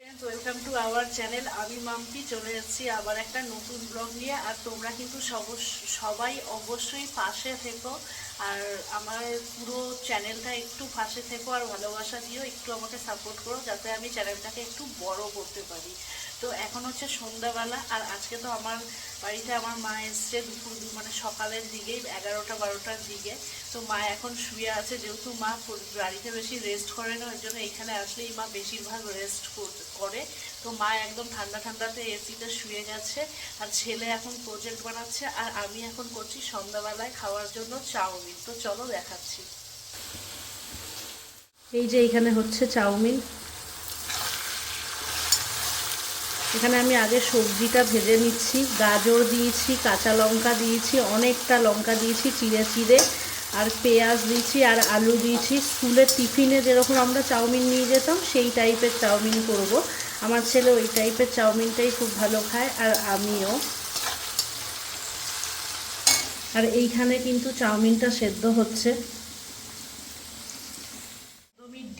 Friends welcome to our channel আমি মাম্পি, চলে এসেছি আবার একটা নতুন ব্লগ নিয়ে। আর তোমরা কিন্তু সবাই অবশ্যই পাশে থেকো। আর আমার পুরো চ্যানেলটা একটু পাশে থেকো আর ভালোবাসা দিও। একটু আমাকে সাপোর্ট করো যাতে আমি চ্যানেলটাকে একটু বড় করতে পারি। তো এখন হচ্ছে সন্ধ্যাবেলা, আর আজকে তো আমার বাড়িতে আমার মা এসছে দুপুর মানে সকালের দিকেই, এগারোটা বারোটার দিকে। তো মা এখন শুয়ে আছে, যেহেতু মা বাড়িতে বেশি রেস্ট করে না, ওই জন্য এখানে আসলেই মা বেশিরভাগ রেস্ট করে তো মা একদম ঠান্ডা ঠান্ডাতে এসিতে শুয়ে গেছে, আর ছেলে এখন প্রজেক্ট বানাচ্ছে, আর আমি এখন করছি সন্ধ্যাবেলায় খাওয়ার জন্য চাউমিন। তো চলো দেখাচ্ছি। এই যে এখানে হচ্ছে চাউমিন। এখানে আমি আগে সবজিটা ভেজে নিচ্ছি, গাজর দিয়েছি, কাঁচা লঙ্কা দিয়েছি, অনেকটা লঙ্কা দিয়েছি, চিড়ে চিড়ে, আর পেঁয়াজ দিয়েছি, আর আলু দিয়েছি। স্কুলের টিফিনে যেরকম আমরা চাউমিন নিয়ে যেতাম, সেই টাইপের চাউমিন করব। আমার ছেলে ওই টাইপের চাউমিনটাই খুব ভালো খায়, আর আমিও। আর এইখানে কিন্তু চাউমিনটা সেদ্ধ হচ্ছে।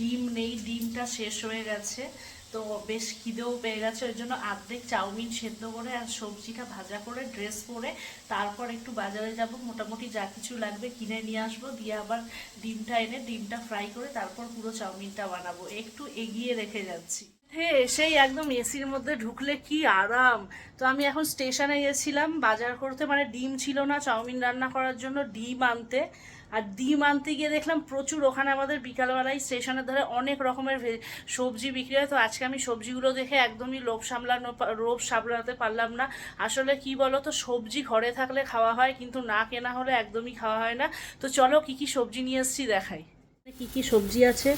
ডিম নেই, ডিমটা শেষ হয়ে গেছে। তো বেশ খিদেও পেয়ে গেছে। ওই জন্য আর্ধেক চাউমিন সেদ্ধ করে আর সবজিটা ভাজা করে ড্রেস পরে তারপর একটু বাজারে যাব। মোটামুটি যা কিছু লাগবে কিনে নিয়ে আসব। দিয়ে আবার ডিমটা এনে ডিমটা ফ্রাই করে তারপর পুরো চাউমিনটা বানাবো। একটু এগিয়ে রেখে যাচ্ছি। হ্যাঁ এসেই একদম এসির মধ্যে ঢুকলে কি আরাম! তো আমি এখন স্টেশনে গেছিলাম। বাজার করতে মানে ডিম ছিল না চাউমিন রান্না করার জন্য। ডিম আনতে আর ডিম আনতে গিয়ে দেখলাম প্রচুর ওখানে আমাদের বিকালবেলায় স্টেশনের ধারে অনেক রকমের সবজি বিক্রি হয়। তো আজকে আমি সবজিগুলো দেখে একদমই লোভ সামলানো লোভ সামলাতে পারলাম না। আসলে কি বলো তো সবজি ঘরে থাকলে খাওয়া হয়, কিন্তু না কেনা হলে একদমই খাওয়া হয় না। তো চলো কি কি সবজি নিয়ে এসেছি দেখাই। কি কি সবজি আছে?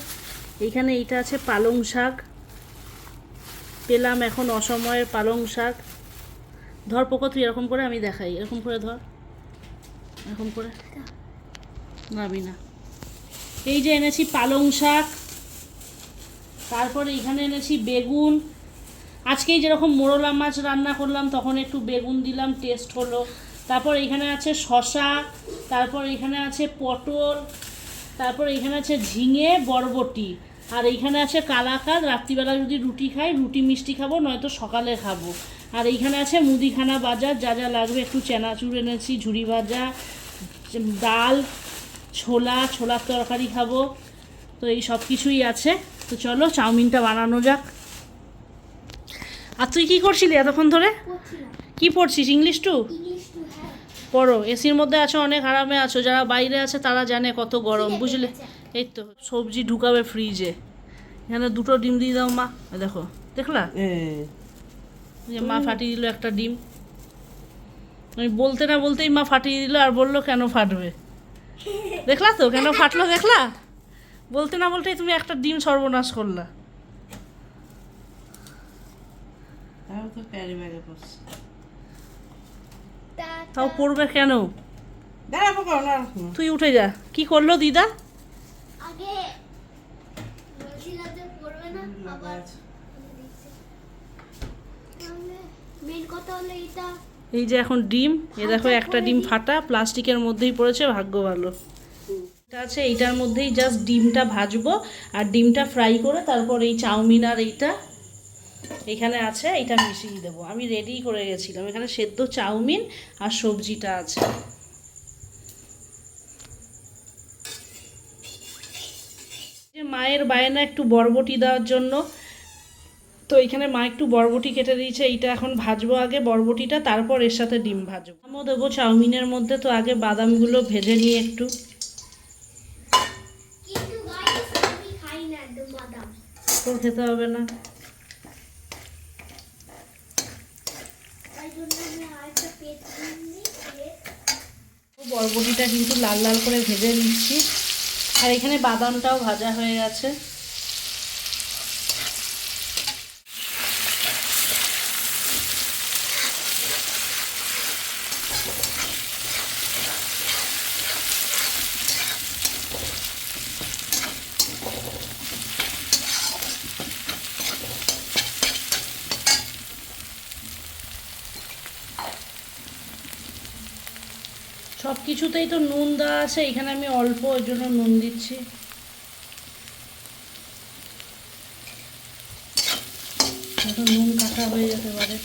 এইখানে এইটা আছে পালং শাক। পেলাম এখন অসময়ের পালং শাক। ধর পোকো, তুই এরকম করে আমি দেখাই। এরকম করে ধর। এরকম করে। নাবি না। এই যে এনেছি পালং শাক, তারপর এখানে এনেছি বেগুন। আজকেই যেরকম মোরলা মাছ রান্না করলাম, তখন একটু বেগুন দিলাম টেস্ট হলো। তারপর এখানে আছে শশা তারপর এখানে আছে পটল, তারপর এখানে আছে ঝিঙে, বরবটি। আর এইখানে আছে কালাকাদ, রাত্রিবেলা যদি রুটি খাই, রুটি মিষ্টি খাব, নয়তো সকালে খাব। আর এইখানে আছে মুদিখানা বাজার, যা যা লাগবে, একটু চেনাচুর এনেছি, ঝুড়ি ভাজা ডাল ছোলা ছোলার তরকারি খাব। তো এই সব কিছুই আছে। তো চলো চাউমিনটা বানানো যাক। আর তুই কি করছিলি এতক্ষণ ধরে? কি পড়ছিস ইংলিশ টু? পড়ো এসির মধ্যে আছো অনেক আরামে আছো যারা বাইরে আছে তারা জানে কত গরম বুঝলে? এই তো সবজি ঢুকাবে ফ্রিজে এখানে দুটো ডিম দিয়ে দাও মা। দেখো দেখলা? মা ফাটিয়ে দিল একটা ডিম। আমি বলতে না বলতেই মা ফাটিয়ে দিল আর বলল কেন ফাটবে? দেখলা তো? কেন ফাটলো দেখলা? বলতে না বলতেই তুমি একটা ডিম সর্বনাশ করলা। তাও তো প্যারি ব্যাগে পড়ছে তাও পড়বে কেন? তুই উঠে যা। কি করল দিদা? আবার মেন কথা হলো এটা এই যে এখন ডিম এ দেখো একটা ডিম ফাটা প্লাস্টিকের মধ্যেই পড়েছে ভাগ্য ভালো। এটা আছে এইটার মধ্যেই জাস্ট ডিমটা ভাজবো আর ডিমটা ফ্রাই করে তারপর এই চাউমিন আর এইটা এখানে আছে এইটা মিশিয়ে দেবো। আমি রেডি করে গেছিলাম এখানে সেদ্ধ চাউমিন আর সবজিটা আছে। মায়ের বায়না একটু বরবটি দেওয়ার জন্য। তো এখানে মা একটু বরবটি কেটে দিয়েছে এইটা এখন ভাজবো আগে বরবটিটা তারপর এর সাথে ডিম ভাজবো। আমিও দেবো চাউমিনের মধ্যে তো আগে বাদামগুলো ভেজে নিয়ে একটু। তোর খেতে হবে না। বরবটিটা কিন্তু লাল লাল করে ভেজে নিচ্ছি। আর এখানে বাদামটাও ভাজা হয়ে গেছে। সব কিছুতেই তো নুন দেওয়া আছে, এখানে আমি অল্প ওই জন্য নুন দিচ্ছি। এখন নুন কাটা হয়ে যেতে পারে।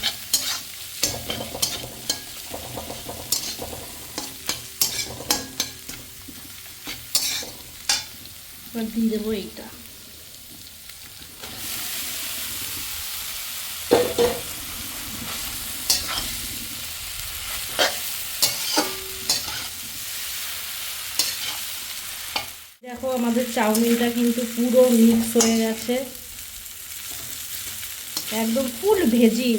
এবার দিয়ে দেবো এইটা দেখো আমাদের চাউমিনটা কিন্তু পুরো মিক্স হয়ে গেছে। একদম ফুল ভেজি